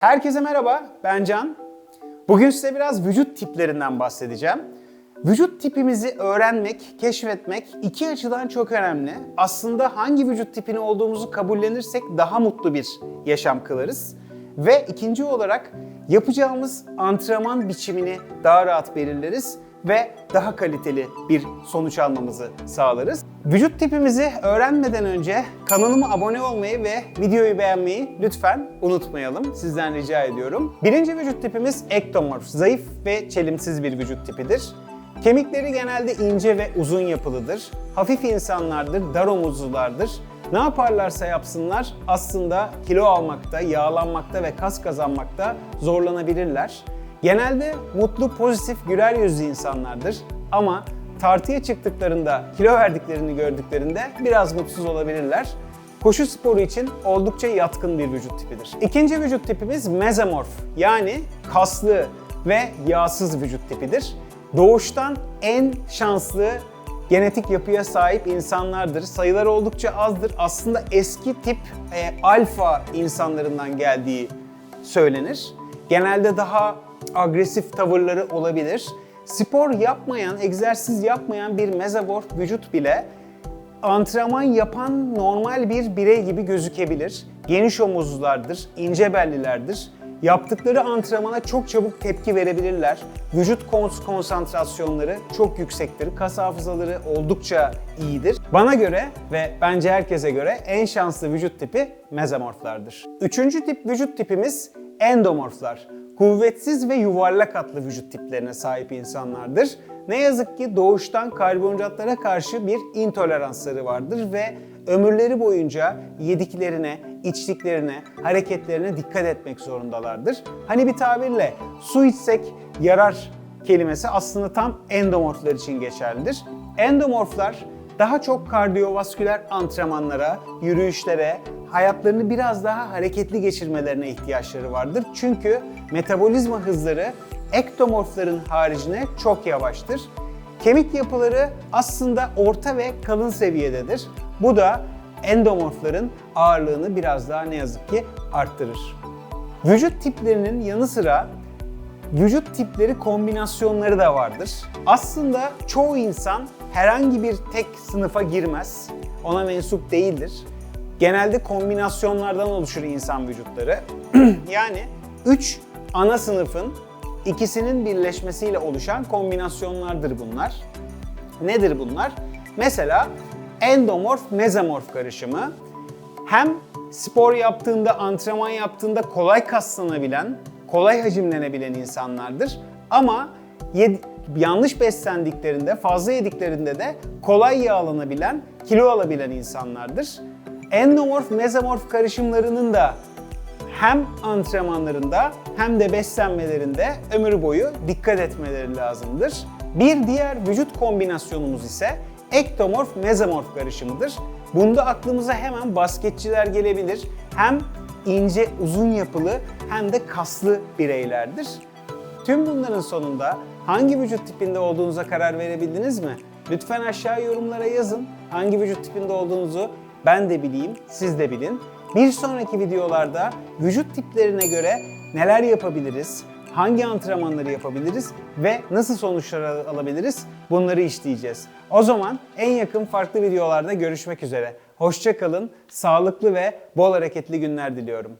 Herkese merhaba, ben Can. Bugün size biraz vücut tiplerinden bahsedeceğim. Vücut tipimizi öğrenmek, keşfetmek iki açıdan çok önemli. Aslında hangi vücut tipini olduğumuzu kabullenirsek daha mutlu bir yaşam kılarız. Ve ikinci olarak yapacağımız antrenman biçimini daha rahat belirleriz ve daha kaliteli bir sonuç almamızı sağlarız. Vücut tipimizi öğrenmeden önce kanalıma abone olmayı ve videoyu beğenmeyi lütfen unutmayalım. Sizden rica ediyorum. Birinci vücut tipimiz ektomorf, zayıf ve çelimsiz bir vücut tipidir. Kemikleri genelde ince ve uzun yapılıdır. Hafif insanlardır, dar omuzlulardır. Ne yaparlarsa yapsınlar aslında kilo almakta, yağlanmakta ve kas kazanmakta zorlanabilirler. Genelde mutlu, pozitif, güler yüzlü insanlardır ama tartıya çıktıklarında, kilo verdiklerini gördüklerinde biraz mutsuz olabilirler. Koşu sporu için oldukça yatkın bir vücut tipidir. İkinci vücut tipimiz mezomorf yani kaslı ve yağsız vücut tipidir. Doğuştan en şanslı genetik yapıya sahip insanlardır. Sayıları oldukça azdır. Aslında eski tip e, alfa insanlarından geldiği söylenir. Genelde daha agresif tavırları olabilir. Spor yapmayan, egzersiz yapmayan bir mezomorf vücut bile antrenman yapan normal bir birey gibi gözükebilir. Geniş omuzlulardır, ince bellilerdir. Yaptıkları antrenmana çok çabuk tepki verebilirler. Vücut kons- konsantrasyonları çok yüksektir. Kas hafızaları oldukça iyidir. Bana göre ve bence herkese göre en şanslı vücut tipi mezomorflardır. Üçüncü tip vücut tipimiz endomorflar. Kuvvetsiz ve yuvarlak hatlı vücut tiplerine sahip insanlardır. Ne yazık ki doğuştan karbonhidratlara karşı bir intoleransları vardır ve ömürleri boyunca yediklerine, içtiklerine, hareketlerine dikkat etmek zorundalardır. Hani bir tabirle su içsek yarar kelimesi aslında tam endomorflar için geçerlidir. Endomorflar daha çok kardiyovasküler antrenmanlara, yürüyüşlere, hayatlarını biraz daha hareketli geçirmelerine ihtiyaçları vardır. Çünkü metabolizma hızları ektomorfların haricine çok yavaştır. Kemik yapıları aslında orta ve kalın seviyededir. Bu da endomorfların ağırlığını biraz daha ne yazık ki arttırır. Vücut tiplerinin yanı sıra vücut tipleri kombinasyonları da vardır. Aslında çoğu insan herhangi bir tek sınıfa girmez. Ona mensup değildir. Genelde kombinasyonlardan oluşur insan vücutları. yani 3 ana sınıfın ikisinin birleşmesiyle oluşan kombinasyonlardır bunlar. Nedir bunlar? Mesela endomorf mezomorf karışımı hem spor yaptığında, antrenman yaptığında kolay kaslanabilen, kolay hacimlenebilen insanlardır. Ama yanlış beslendiklerinde, fazla yediklerinde de kolay yağlanabilen, kilo alabilen insanlardır. Endomorf mezomorf karışımlarının da hem antrenmanlarında hem de beslenmelerinde ömür boyu dikkat etmeleri lazımdır. Bir diğer vücut kombinasyonumuz ise ektomorf mezomorf karışımıdır. Bunda aklımıza hemen basketçiler gelebilir. Hem ince, uzun yapılı hem de kaslı bireylerdir. Tüm bunların sonunda hangi vücut tipinde olduğunuza karar verebildiniz mi? Lütfen aşağı yorumlara yazın. Hangi vücut tipinde olduğunuzu ben de bileyim, siz de bilin. Bir sonraki videolarda vücut tiplerine göre neler yapabiliriz, hangi antrenmanları yapabiliriz ve nasıl sonuçlar al- alabiliriz bunları işleyeceğiz. O zaman en yakın farklı videolarda görüşmek üzere. Hoşça kalın, sağlıklı ve bol hareketli günler diliyorum.